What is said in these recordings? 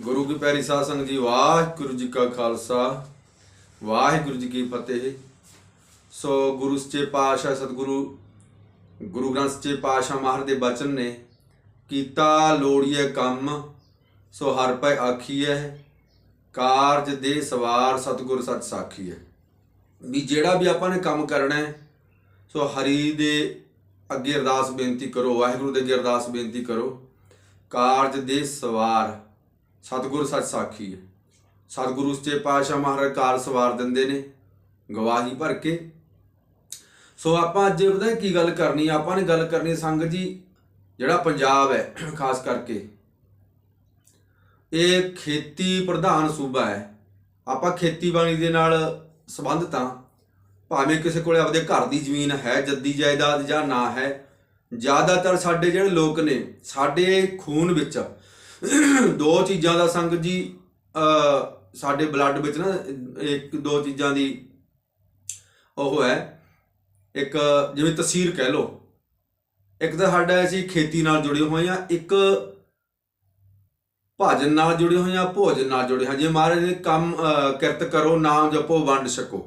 ਗੁਰੂ ਕੀ ਪਿਆਰੀ ਸਾਧ ਸੰਗਤ ਜੀ, ਵਾਹਿਗੁਰੂ ਜੀ ਕਾ ਖਾਲਸਾ, ਵਾਹਿਗੁਰੂ ਜੀ ਕੀ ਫਤਿਹ। ਸੋ ਗੁਰੂ ਸੱਚੇ ਪਾਤਸ਼ਾਹ, ਸਤਿਗੁਰੂ, ਗੁਰੂ ਗ੍ਰੰਥ ਸੱਚੇ ਪਾਤਸ਼ਾਹ ਮਹਾਰਾਜ ਦੇ ਬਚਨ ਨੇ ਕੀਤਾ ਲੋੜੀਏ ਕੰਮ, ਸੋ ਹਰ ਪੈ ਆਖੀਐ, ਕਾਰਜ ਦੇ ਸਵਾਰ ਸਤਿਗੁਰ ਸੱਚ ਸਾਖੀ ਹੈ ਵੀ ਜਿਹੜਾ ਵੀ ਆਪਾਂ ਨੇ ਕੰਮ ਕਰਨਾ ਹੈ ਸੋ ਹਰੀ ਦੇ ਅੱਗੇ ਅਰਦਾਸ ਬੇਨਤੀ ਕਰੋ, ਵਾਹਿਗੁਰੂ ਦੇ ਅੱਗੇ ਅਰਦਾਸ ਬੇਨਤੀ ਕਰੋ, ਕਾਰਜ ਦੇ ਸਵਾਰ ਸਤਿਗੁਰ ਸੱਚ ਸਾਖੀ ਹੈ। ਸਤਿਗੁਰੂ ਸੱਚੇ ਪਾਤਸ਼ਾਹ ਮਹਾਰਾਜ ਕਾਰ ਸਵਾਰ ਦਿੰਦੇ ਨੇ, ਗਵਾਹੀ ਭਰ ਕੇ। ਸੋ ਆਪਾਂ ਅੱਜ ਪਤਾ ਕੀ ਗੱਲ ਕਰਨੀ, ਆਪਾਂ ਨੇ ਗੱਲ ਕਰਨੀ ਸੰਗਤ ਜੀ, ਜਿਹੜਾ ਪੰਜਾਬ ਹੈ, ਖਾਸ ਕਰਕੇ। ਇਹ ਖੇਤੀ ਪ੍ਰਧਾਨ ਸੂਬਾ ਹੈ। ਆਪਾਂ ਖੇਤੀਬਾੜੀ ਦੇ ਨਾਲ ਸੰਬੰਧਤ ਹਾਂ। ਭਾਵੇਂ ਕਿਸੇ ਕੋਲੇ ਆਪਦੇ ਘਰ ਦੀ ਜ਼ਮੀਨ ਹੈ, ਜੱਦੀ ਜਾਇਦਾਦ ਜਾਂ ਨਾ ਹੈ, ਜ਼ਿਆਦਾਤਰ ਸਾਡੇ ਜਿਹੜੇ ਲੋਕ ਨੇ, ਸਾਡੇ ਖੂਨ ਵਿੱਚ ਦੋ ਚੀਜ਼ਾਂ ਦਾ ਸੰਗਤ ਜੀ ਸਾਡੇ ਬਲੱਡ ਵਿੱਚ ਨਾ, ਇੱਕ ਦੋ ਚੀਜ਼ਾਂ ਦੀ ਉਹ ਹੈ। ਇੱਕ ਜਿਵੇਂ ਤਸਵੀਰ ਕਹਿ ਲਓ। ਇੱਕ ਤਾਂ ਸਾਡਾ ਅਸੀਂ ਖੇਤੀ ਨਾਲ ਜੁੜੇ ਹੋਏ ਆ ਇੱਕ ਭਜਨ ਨਾਲ ਜੁੜੇ ਹੋਏ ਆ ਭੋਜਨ ਨਾਲ ਜੁੜੇ ਹਾਂ। ਜੇ ਮਹਾਰਾਜ ਨੇ ਕੰਮ ਕਿਰਤ ਕਰੋ, ਨਾਮ ਜਪੋ, ਵੰਡ ਛਕੋ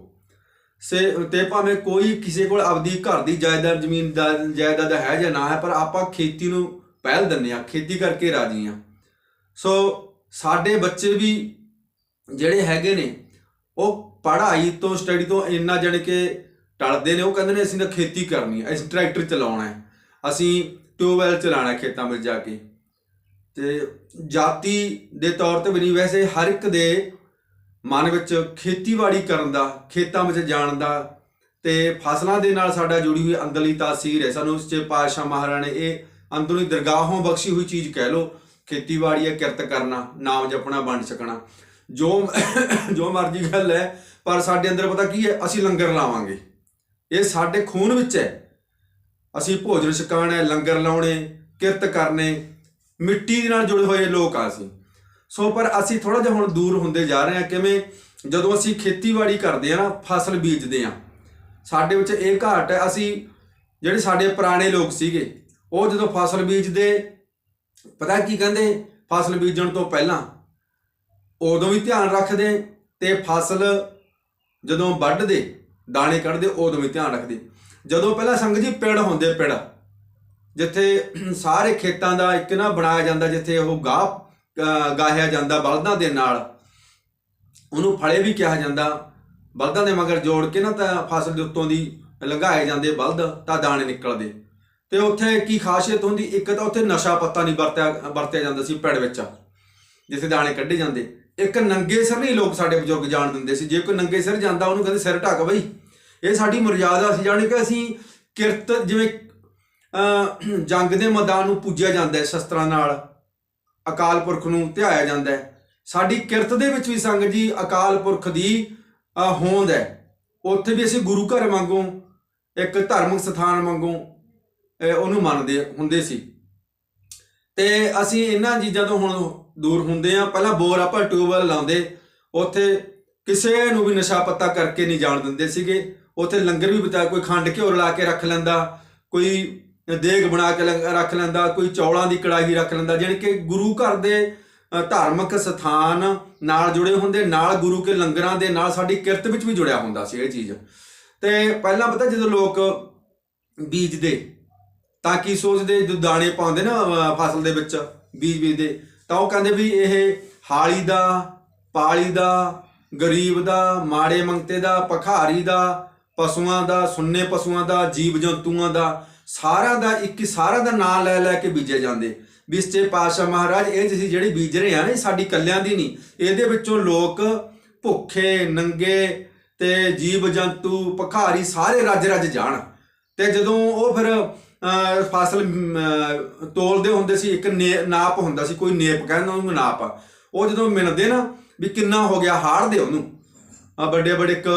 ਸੇ, ਤੇ ਭਾਵੇਂ ਕੋਈ ਕਿਸੇ ਕੋਲ ਆਪਦੀ ਘਰ ਦੀ ਜਾਇਦਾਦ ਜ਼ਮੀਨ ਦਾ ਜਾਇਦਾਦ ਹੈ ਜਾਂ ਨਾ ਹੈ, ਪਰ ਆਪਾਂ ਖੇਤੀ ਨੂੰ ਪਹਿਲ ਦਿੰਦੇ ਆ ਖੇਤੀ ਕਰਕੇ ਰਾਜੀ ਆ ਸੋ ਸਾਡੇ ਬੱਚੇ ਵੀ ਜਿਹੜੇ ਹੈਗੇ ਨੇ, ਉਹ ਪੜ੍ਹਾਈ ਤੋਂ ਸਟੱਡੀ ਤੋਂ ਇੰਨਾ ਜਾਣੀ ਕਿ ਟਲਦੇ ਨੇ, ਉਹ ਕਹਿੰਦੇ ਨੇ ਅਸੀਂ ਤਾਂ ਖੇਤੀ ਕਰਨੀ ਹੈ, ਅਸੀਂ ਟਰੈਕਟਰ ਚਲਾਉਣਾ ਹੈ, ਅਸੀਂ ਟਿਊਬਵੈਲ ਚਲਾਉਣਾ ਖੇਤਾਂ ਵਿੱਚ ਜਾ ਕੇ। ਤੇ ਜਾਤੀ ਦੇ ਤੌਰ ਤੇ ਵੀ ਨਹੀਂ, ਵੈਸੇ ਹਰ ਇੱਕ ਦੇ ਮਨ ਵਿੱਚ ਖੇਤੀਬਾੜੀ ਕਰਨ ਦਾ, ਖੇਤਾਂ ਵਿੱਚ ਜਾਣ ਦਾ, ਤੇ ਫਸਲਾਂ ਦੇ ਨਾਲ ਸਾਡਾ ਜੁੜੀ ਹੋਈ ਅੰਦਰਲੀ ਤਾਸੀਰ ਹੈ। ਸਾਨੂੰ ਸੱਚੇ ਪਾਤਸ਼ਾਹ ਮਹਾਰਾਜ ਨੇ ਇਹ ਅੰਦਰੂਨੀ ਦਰਗਾਹੋਂ ਬਖਸ਼ੀ ਹੋਈ ਚੀਜ਼ ਕਹਿ ਲੋ ਖੇਤੀਬਾੜੀ ਹੈ, ਕਿਰਤ ਕਰਨਾ, ਨਾਮ ਜਪਣਾ, ਵੰਡ ਸਕਣਾ। ਜੋ ਜੋ ਮਰਜ਼ੀ ਗੱਲ ਹੈ, ਪਰ ਸਾਡੇ ਅੰਦਰ ਪਤਾ ਕੀ ਹੈ, ਅਸੀਂ ਲੰਗਰ ਲਾਵਾਂਗੇ। ਇਹ ਸਾਡੇ ਖੂਨ ਵਿੱਚ ਹੈ। ਅਸੀਂ ਭੋਜਨ ਛਕਾਣਾ ਹੈ, ਲੰਗਰ ਲਾਉਣੇ, ਕਿਰਤ ਕਰਨੇ, ਮਿੱਟੀ ਦੇ ਨਾਲ ਜੁੜੇ ਹੋਏ ਲੋਕ ਆ ਅਸੀਂ। ਸੋ, ਪਰ ਅਸੀਂ ਥੋੜਾ ਜਿਹਾ ਹੁਣ ਦੂਰ ਹੁੰਦੇ ਜਾ ਰਹੇ ਹਾਂ, ਕਿਵੇਂ ਜਦੋਂ ਅਸੀਂ ਖੇਤੀਬਾੜੀ ਕਰਦੇ ਆ ਨਾ, ਫਸਲ ਬੀਜਦੇ ਆ ਸਾਡੇ ਵਿੱਚ ਇਹ ਘਾਟ ਹੈ, ਅਸੀਂ ਜਿਹੜੇ ਸਾਡੇ ਪੁਰਾਣੇ ਲੋਕ ਸੀਗੇ, ਉਹ ਜਦੋਂ ਫਸਲ ਬੀਜਦੇ ਪਤਾ ਕੀ ਕਹਿੰਦੇ? ਫਸਲ ਬੀਜਣ ਤੋਂ ਪਹਿਲਾਂ ਉਦੋਂ ਵੀ ਧਿਆਨ ਰੱਖਦੇ ਤੇ ਫਸਲ ਜਦੋਂ ਵੱਢਦੇ, ਦਾਣੇ ਕੱਢਦੇ, ਉਦੋਂ ਵੀ ਧਿਆਨ ਰੱਖਦੇ। ਜਦੋਂ ਪਹਿਲਾਂ ਸੰਗਤ ਜੀ ਪਿੜ ਹੁੰਦੇ ਪਿੜ, ਜਿੱਥੇ ਸਾਰੇ ਖੇਤਾਂ ਦਾ ਇੱਕ ਨਾ ਬਣਾਇਆ ਜਾਂਦਾ, ਜਿੱਥੇ ਉਹ ਗਾਹ ਗਾਹਿਆ ਜਾਂਦਾ ਬਲਦਾਂ ਦੇ ਨਾਲ, ਉਹਨੂੰ ਫਲੇ ਵੀ ਕਿਹਾ ਜਾਂਦਾ। ਬਲਦਾਂ ਦੇ ਮਗਰ ਜੋੜ ਕੇ ਨਾ ਤਾਂ ਫਸਲ ਦੇ ਉੱਤੋਂ ਦੀ ਲੰਘਾਏ ਜਾਂਦੇ ਬਲਦ ਤਾਂ ਦਾਣੇ ਨਿਕਲਦੇ। ਤੇ ਉੱਥੇ ਕੀ ਖਾਸੀਅਤ ਹੁੰਦੀ, ਇੱਕ ਤਾਂ ਉੱਥੇ ਨਸ਼ਾ ਪੱਤਾ ਨਹੀਂ ਵਰਤਿਆ ਵਰਤਿਆ ਜਾਂਦਾ ਸੀ ਪਿੰਡ ਵਿੱਚ, ਜਿੱਥੇ ਦਾਣੇ ਕੱਢੇ ਜਾਂਦੇ। ਇੱਕ ਨੰਗੇ ਸਿਰ ਨਹੀਂ ਲੋਕ ਸਾਡੇ ਬਜ਼ੁਰਗ ਜਾਣ ਦਿੰਦੇ ਸੀ, ਜੇ ਕੋਈ ਨੰਗੇ ਸਿਰ ਜਾਂਦਾ ਉਹਨੂੰ ਕਹਿੰਦੇ ਸਿਰ ਢੱਕ ਬਈ। ਇਹ ਸਾਡੀ ਮਰਜ਼ਾਦਾ ਸੀ ਜਾਣੀ ਕਿ ਅਸੀਂ ਕਿਰਤ ਜਿਵੇਂ ਜੰਗ ਦੇ ਮੈਦਾਨ ਨੂੰ ਪੂਜਿਆ ਜਾਂਦਾ ਹੈ, ਸ਼ਸਤਰਾਂ ਨਾਲ, ਅਕਾਲ ਪੁਰਖ ਨੂੰ ਧਿਆਇਆ ਜਾਂਦਾ ਹੈ। ਸਾਡੀ ਕਿਰਤ ਦੇ ਵਿੱਚ ਵੀ ਸੰਗਤ ਜੀ ਅਕਾਲ ਪੁਰਖ ਦੀ ਹੋਂਦ ਹੈ। ਉੱਥੇ ਵੀ ਅਸੀਂ ਗੁਰੂ ਘਰ ਵਾਂਗੂ, ਇੱਕ ਧਾਰਮਿਕ ਸਥਾਨ ਵਾਂਗੂ ਉਹਨੂੰ ਮੰਨਦੇ ਹੁੰਦੇ ਸੀ। ਤੇ ਅਸੀਂ ਇਹਨਾਂ ਚੀਜ਼ਾਂ ਤੋਂ ਹੁਣ ਦੂਰ ਹੁੰਦੇ ਆ ਪਹਿਲਾਂ ਬੋਰ ਆਪਾਂ ਟਿਊਬਵੈਲ ਲਾਉਂਦੇ। ਉੱਥੇ ਕਿਸੇ ਨੂੰ ਵੀ ਨਸ਼ਾ ਪੱਤਾ ਕਰਕੇ ਨਹੀਂ ਜਾਣ ਦਿੰਦੇ ਸੀਗੇ। ਉੱਥੇ ਲੰਗਰ ਵੀ ਬਤਾ ਕੋਈ ਖੰਡ ਘਿਓ ਲਾ ਕੇ ਰੱਖ ਲੈਂਦਾ, ਕੋਈ ਦੇਗ ਬਣਾ ਕੇ ਰੱਖ ਲੈਂਦਾ, ਕੋਈ ਚੌਲਾਂ ਦੀ ਕੜਾਹੀ ਰੱਖ ਲੈਂਦਾ, ਜਾਣੀ ਕਿ ਗੁਰੂ ਘਰ ਦੇ ਧਾਰਮਿਕ ਸਥਾਨ ਨਾਲ ਜੁੜੇ ਹੁੰਦੇ, ਨਾਲ ਗੁਰੂ ਕੇ ਲੰਗਰਾਂ ਦੇ, ਨਾਲ ਸਾਡੀ ਕਿਰਤ ਵਿੱਚ ਵੀ ਜੁੜਿਆ ਹੁੰਦਾ ਸੀ ਇਹ ਚੀਜ਼। ਤੇ ਪਹਿਲਾਂ ਪਤਾ ਜਦੋਂ ਲੋਕ ਬੀਜਦੇ ਤਾਂ ਕੀ ਸੋਚਦੇ ਜਦੋਂ ਦਾਣੇ ਪਾਉਂਦੇ ਨਾ ਫਸਲ ਦੇ ਵਿੱਚ, ਬੀਜ ਬੀਜਦੇ ਤਾਂ ਉਹ ਕਹਿੰਦੇ ਵੀ ਇਹ ਹਾਲੀ ਦਾ, ਪਾਲੀ ਦਾ, ਗਰੀਬ ਦਾ, ਮਾੜੇ ਮੰਗਤੇ ਦਾ, ਭਖਾਰੀ ਦਾ, ਪਸ਼ੂਆਂ ਦਾ, ਸੁੰਨੇ ਪਸ਼ੂਆਂ ਦਾ, ਜੀਵ ਜੰਤੂਆਂ ਦਾ, ਸਾਰਿਆਂ ਦਾ ਇੱਕ ਸਾਰਿਆਂ ਦਾ ਨਾਂ ਲੈ ਲੈ ਕੇ ਬੀਜੇ ਜਾਂਦੇ। ਵਿਸਚੇ ਪਾਸ਼ਾ ਮਹਾਰਾਜ, ਇਹ ਤੁਸੀਂ ਜਿਹੜੀ ਬੀਜ ਰਹੇ ਆ ਨਾ ਸਾਡੀ ਕੱਲਿਆਂ ਦੀ ਨਹੀਂ। ਇਹਦੇ ਵਿੱਚੋਂ ਲੋਕ ਭੁੱਖੇ, ਨੰਗੇ ਤੇ ਜੀਵ ਜੰਤੂ, ਭਖਾਰੀ ਸਾਰੇ ਰੱਜ ਰੱਜ ਜਾਣ। ਤੇ ਜਦੋਂ ਉਹ ਫਿਰ ਫਸਲ ਤੋਲਦੇ ਹੁੰਦੇ ਸੀ, ਇੱਕ ਨੇ- ਨਾਪ ਹੁੰਦਾ ਸੀ, ਕੋਈ ਨੇਪ ਕਹਿੰਦਾ ਉਹਨੂੰ ਨਾਪ। ਉਹ ਜਦੋਂ ਮਿਣਦੇ ਨਾ, ਵੀ ਕਿੰਨਾ ਹੋ ਗਿਆ ਹਾੜਦੇ ਉਹਨੂੰ। ਆ ਵੱਡੇ ਵੱਡੇ ਇੱਕ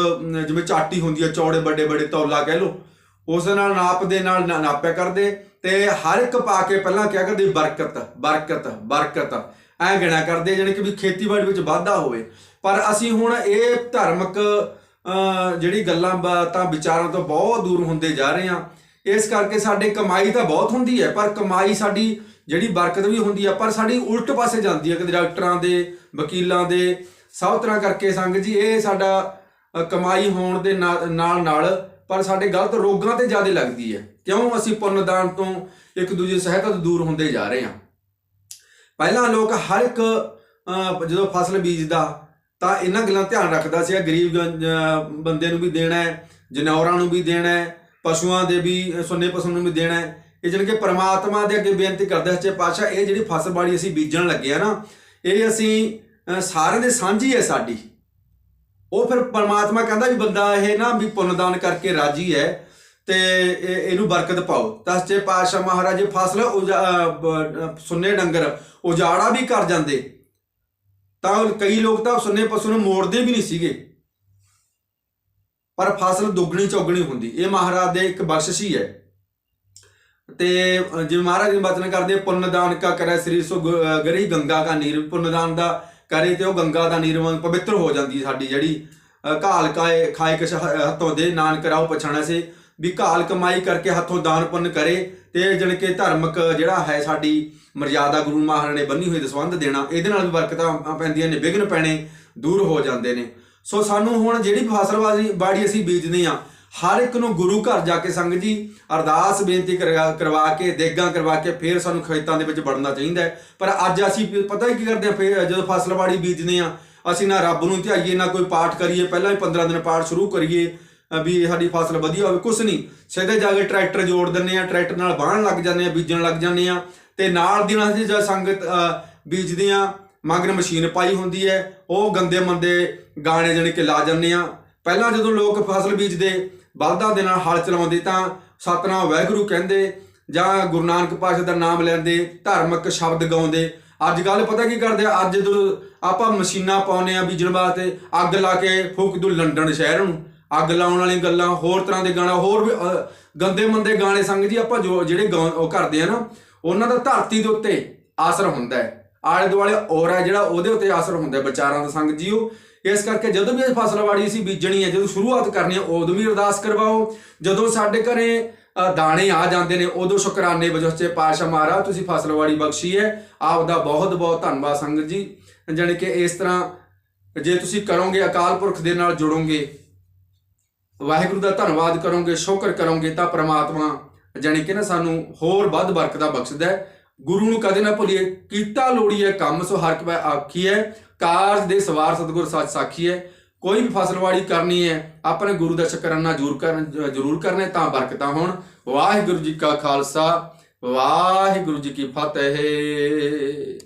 ਜਿਵੇਂ ਚਾਟੀ ਹੁੰਦੀ ਆ, ਚੌੜੇ ਵੱਡੇ ਵੱਡੇ ਤੌਲਾ ਕਹਿ ਲੋ ਉਸ ਨਾਲ ਨਾਪ ਦੇ ਨਾਲ ਨਾਪਿਆ ਕਰਦੇ ਤੇ ਹਰ ਇੱਕ ਪਾ ਕੇ ਪਹਿਲਾਂ ਕਿਹਾ ਕਰਦੇ, ਬਰਕਤ ਬਰਕਤ ਬਰਕਤ। ਐ ਗਿਣਾ ਕਰਦੇ, ਜਾਣੀ ਕਿ ਵੀ ਖੇਤੀਬਾੜੀ ਵਿੱਚ ਵਾਧਾ ਹੋਵੇ। ਪਰ ਅਸੀਂ ਹੁਣ ਇਹ ਧਾਰਮਿਕ ਜਿਹੜੀ ਗੱਲਾਂ ਬਾਤਾਂ, ਵਿਚਾਰਾਂ ਤੋਂ ਬਹੁਤ ਦੂਰ ਹੁੰਦੇ ਜਾ ਰਹੇ ਹਾਂ। ਇਸ ਕਰਕੇ ਸਾਡੇ ਕਮਾਈ ਤਾਂ ਬਹੁਤ ਹੁੰਦੀ ਹੈ, ਪਰ ਕਮਾਈ ਸਾਡੀ ਜਿਹੜੀ ਬਰਕਤ ਵੀ ਹੁੰਦੀ ਆ ਪਰ ਸਾਡੀ ਉਲਟ ਪਾਸੇ ਜਾਂਦੀ ਹੈ ਕਿ ਡਾਕਟਰਾਂ ਦੇ, ਵਕੀਲਾਂ ਦੇ, ਸਭ ਤਰ੍ਹਾਂ ਕਰਕੇ ਸੰਗ ਜੀ, ਇਹ ਸਾਡਾ ਕਮਾਈ ਹੋਣ ਦੇ ਨਾ- ਨਾਲ ਨਾਲ, ਪਰ ਸਾਡੇ ਗਲਤ ਰੋਗਾਂ ਤੇ ਜ਼ਿਆਦਾ ਲੱਗਦੀ ਹੈ। ਕਿਉਂ? ਅਸੀਂ ਪੁੰਨਦਾਨ ਤੋਂ ਇੱਕ ਦੂਜੇ ਸਹਾਇਤਾ ਤੋਂ ਦੂਰ ਹੁੰਦੇ ਜਾ ਰਹੇ ਹਾਂ। ਪਹਿਲਾਂ ਲੋਕ ਹਰ ਇੱਕ ਜਦੋਂ ਫਸਲ ਬੀਜਦਾ, ਤਾਂ ਇਹਨਾਂ ਗੱਲਾਂ ਧਿਆਨ ਰੱਖਦਾ ਸੀ ਗਰੀਬ ਬੰਦੇ ਨੂੰ ਵੀ ਦੇਣਾ ਹੈ, ਜਨੌਰਾਂ ਨੂੰ ਵੀ ਦੇਣਾ ਹੈ ਪਸ਼ੂਆਂ ਦੇ ਵੀ ਅਹ, ਸੁੰਨੇ ਪਸ਼ੂ ਨੂੰ ਵੀ ਦੇਣਾ ਹੈ। ਇਹ ਜਾਣੀ ਕਿ ਪਰਮਾਤਮਾ ਦੇ ਅੱਗੇ ਬੇਨਤੀ ਕਰਦੇ ਸੱਚੇ ਪਾਤਸ਼ਾਹ ਇਹ ਜਿਹੜੀ ਫਸਲ ਬਾੜੀ ਅਸੀਂ ਬੀਜਣ ਲੱਗੇ ਆ ਨਾ ਇਹ ਅਸੀਂ ਸਾਰਿਆਂ ਦੇ ਸਾਂਝੀ ਹੈ ਸਾਡੀ। ਉਹ ਫਿਰ ਪਰਮਾਤਮਾ ਕਹਿੰਦਾ ਵੀ ਬੰਦਾ ਇਹ ਨਾ ਵੀ ਪੁੰਨਦਾਨ ਕਰਕੇ ਰਾਜੀ ਹੈ ਤੇ ਇਹਨੂੰ ਬਰਕਤ ਪਾਓ। ਤਾਂ ਸੱਚੇ ਪਾਤਸ਼ਾਹ ਮਹਾਰਾਜ ਫਸਲ ਉਜਾ- ਅਹ ਸੁੰਨੇ ਡੰਗਰ ਉਜਾੜਾ ਵੀ ਕਰ ਜਾਂਦੇ। ਤਾਂ ਕਈ ਲੋਕ ਤਾਂ ਸੁੰਨੇ ਪਸ਼ੂ ਨੂੰ ਮੋੜਦੇ ਵੀ ਨਹੀਂ ਸੀਗੇ। ਪਰ ਫਸਲ ਦੁੱਗਣੀ ਚੌਗਣੀ ਹੁੰਦੀ। ਇਹ ਮਹਾਰਾਜ ਦੇ ਇੱਕ ਬਖਸ਼ਿਸ਼ ਹੀ ਹੈ। ਤੇ ਜਿਵੇਂ ਮਹਾਰਾਜ ਜੀ ਬਚਨ ਕਰਦੇ ਪੁੰਨਦਾਨ ਕਾ ਕਰੇ ਸ੍ਰੀ ਸੋ ਗੁ- ਗਰੀ ਗੰਗਾ ਦਾ ਨੀਰ। ਪੁੰਨਦਾਨ ਦਾ ਕਰੇ ਤੇ ਉਹ ਗੰਗਾ ਦਾ ਨੀਰ ਵਾਂਗ ਪਵਿੱਤਰ ਹੋ ਜਾਂਦੀ ਸਾਡੀ ਜਿਹੜੀ, ਅਹ, ਘਾਲ ਕਾਏ, ਖਾਏ ਕਿਛ ਹੱਥੋਂ ਦੇ, ਨਾਨਕ ਰਾਓ ਪਛਾਣਾ ਸੇ। ਵੀ ਘਾਲ ਕਮਾਈ ਕਰਕੇ ਹੱਥੋਂ ਦਾਨ ਪੁੰਨ ਕਰੇ ਤੇ ਜਣ ਕੇ ਧਾਰਮਿਕ ਜਿਹੜਾ ਹੈ ਸਾਡੀ ਮਰਜ਼ਾਦਾ ਗੁਰੂ ਮਹਾਰਾਜ ਨੇ ਬੰਨੀ ਹੋਈ ਦਸਵੰਧ ਦੇਣਾ, ਇਹਦੇ ਨਾਲ ਵੀ ਬਰਕਤਾਂ ਪੈਂਦੀਆਂ ਨੇ, ਵਿਘਨ ਪੈਣੇ ਦੂਰ ਹੋ ਜਾਂਦੇ ਨੇ। ਸੋ ਸਾਨੂੰ ਹੁਣ ਜਿਹੜੀ ਫਸਲ ਬਾੜੀ ਅਸੀਂ ਬੀਜਦੇ ਆ ਹਰ ਇੱਕ ਨੂੰ ਗੁਰੂ ਘਰ ਜਾ ਕੇ ਸੰਗਤ ਜੀ ਅਰਦਾਸ ਬੇਨਤੀ ਕਰਵਾ ਕਰਵਾ ਕੇ, ਦੇਗਾਂ ਕਰਵਾ ਕੇ ਫਿਰ ਸਾਨੂੰ ਖੇਤਾਂ ਦੇ ਵਿੱਚ ਵੜਨਾ ਚਾਹੀਦਾ ਹੈ। ਪਰ ਅੱਜ ਅਸੀਂ ਪਤਾ ਹੀ ਕੀ ਕਰਦੇ ਆ ਫਿਰ ਜਦੋਂ ਫਸਲ ਬਾੜੀ ਬੀਜਦੇ ਆ ਅਸੀਂ ਨਾ ਰੱਬ ਨੂੰ ਧਿਆਈਏ, ਨਾ ਕੋਈ ਪਾਠ ਕਰੀਏ, ਪਹਿਲਾਂ ਹੀ 15 ਦਿਨ ਪਾਠ ਸ਼ੁਰੂ ਕਰੀਏ ਵੀ ਸਾਡੀ ਫਸਲ ਵਧੀਆ ਹੋਵੇ, ਕੁਛ ਨਹੀਂ ਸਿੱਧੇ ਜਾ ਕੇ ਟਰੈਕਟਰ ਜੋੜ ਦਿੰਨੇ ਆ ਟਰੈਕਟਰ ਨਾਲ ਬਾਹਣ ਲੱਗ ਜਾਂਦੇ ਆ ਬੀਜਣ ਲੱਗ ਜਾਂਦੇ ਆ ਤੇ ਨਾਲ ਦੀ ਨਾਲ ਅਸੀਂ ਜਦ ਸੰਗਤ ਬੀਜਦੇ ਆ ਮਗਰ ਮਸ਼ੀਨ ਪਾਈ ਹੁੰਦੀ ਹੈ, ਉਹ ਗੰਦੇ ਮੰਦੇ ਗਾਣੇ ਜਾਣੀ ਕਿ ਲਾ ਜਾਂਦੇ ਆ ਪਹਿਲਾਂ ਜਦੋਂ ਲੋਕ ਫਸਲ ਬੀਜਦੇ, ਬਲਦਾਂ ਦੇ ਨਾਲ ਹਲ ਚਲਾਉਂਦੇ ਤਾਂ ਸਤਨਾਮ ਵਾਹਿਗੁਰੂ ਕਹਿੰਦੇ ਜਾਂ ਗੁਰੂ ਨਾਨਕ ਪਾਤਸ਼ਾਹ ਦਾ ਨਾਮ ਲੈਂਦੇ, ਧਾਰਮਿਕ ਸ਼ਬਦ ਗਾਉਂਦੇ। ਅੱਜ ਕੱਲ ਪਤਾ ਕੀ ਕਰਦੇ ਆ, ਅੱਜ ਜਦੋਂ ਆਪਾਂ ਮਸ਼ੀਨਾਂ ਪਾਉਨੇ ਆ ਬੀਜਣ ਵਾਸਤੇ, ਅੱਗ ਲਾ ਕੇ ਫੂਕ ਦੂ ਲੰਡਨ ਸ਼ਹਿਰ ਨੂੰ। ਅੱਗ ਲਾਉਣ ਵਾਲੀਆਂ ਗੱਲਾਂ, ਹੋਰ ਤਰ੍ਹਾਂ ਦੇ ਗਾਣਾ, ਹੋਰ ਵੀ ਗੰਦੇ ਮੰਦੇ ਗਾਣੇ ਸੰਗ ਜੀ ਆਪਾਂ ਜੋ ਜਿਹੜੇ ਗਾਉ- ਉਹ ਕਰਦੇ ਆ ਨਾ, ਉਹਨਾਂ ਦਾ ਧਰਤੀ ਦੇ ਉੱਤੇ ਆਸਰ ਹੁੰਦਾ ਹੈ। ਆਲੇ ਦੁਆਲੇ ਔਰਾ ਜਿਹੜਾ ਉਹਦੇ ਉੱਤੇ ਅਸਰ ਹੁੰਦਾ ਵਿਚਾਰਾਂ ਦਾ ਸੰਗ ਜੀਓ। ਇਸ ਕਰਕੇ ਜਦੋਂ ਵੀ ਇਹ ਫਸਲਵਾੜੀ ਅਸੀਂ ਬੀਜਣੀ ਹੈ, ਜਦੋਂ ਸ਼ੁਰੂਆਤ ਕਰਨੀ ਹੈ, ਉਦੋਂ ਵੀ ਅਰਦਾਸ ਕਰਵਾਓ। ਜਦੋਂ ਸਾਡੇ ਘਰੇ ਦਾਣੇ ਆ ਜਾਂਦੇ ਨੇ, ਉਦੋਂ ਸ਼ੁਕਰਾਨੇ ਵਜੋਂ ਸੱਚੇ ਪਾਤਸ਼ਾਹ ਮਹਾਰਾਜ, ਤੁਸੀਂ ਫਸਲਵਾੜੀ ਬਖਸ਼ੀ ਹੈ। ਆਪ ਦਾ ਬਹੁਤ ਬਹੁਤ ਧੰਨਵਾਦ ਸੰਗਤ ਜੀ। ਜਾਣੀ ਕਿ ਇਸ ਤਰ੍ਹਾਂ ਜੇ ਤੁਸੀਂ ਕਰੋਗੇ, ਅਕਾਲ ਪੁਰਖ ਦੇ ਨਾਲ ਜੁੜੋਗੇ, ਵਾਹਿਗੁਰੂ ਦਾ ਧੰਨਵਾਦ ਕਰੋਗੇ, ਸ਼ੁਕਰ ਕਰੋਗੇ, ਤਾਂ ਪ੍ਰਮਾਤਮਾ ਜਾਣੀ ਕਿ ਨਾ ਸਾਨੂੰ ਹੋਰ ਵੱਧ ਬਰਕਤਾਂ ਬਖਸ਼ਦਾ ਹੈ। ਗੁਰੂ ਨੂੰ ਕਦੇ ਨਾ ਭੁੱਲੀਏ। ਕੀਤਾ ਲੋੜੀਏ ਕੰਮ ਸੋ ਹਰ ਕਬੈ ਆਖੀ ਹੈ। ਕਾਰਜ ਦੇ ਸਵਾਰ ਸਤਿਗੁਰ ਸੱਚ ਸਾਖੀ ਹੈ। ਕੋਈ ਵੀ ਫਸਲਵਾੜੀ ਕਰਨੀ ਹੈ, ਆਪਣੇ ਗੁਰੂ ਦਾ ਸ਼ੁਕਰਾਨਾ ਜ਼ਰੂਰ ਕਰਨ, ਜ਼ਰੂਰ ਕਰਨਾ ਤਾਂ ਬਰਕਤਾਂ ਹੋਣ। ਵਾਹਿਗੁਰੂ ਜੀ ਕਾ ਖਾਲਸਾ, ਵਾਹਿਗੁਰੂ ਜੀ ਕੀ ਫਤਿਹ।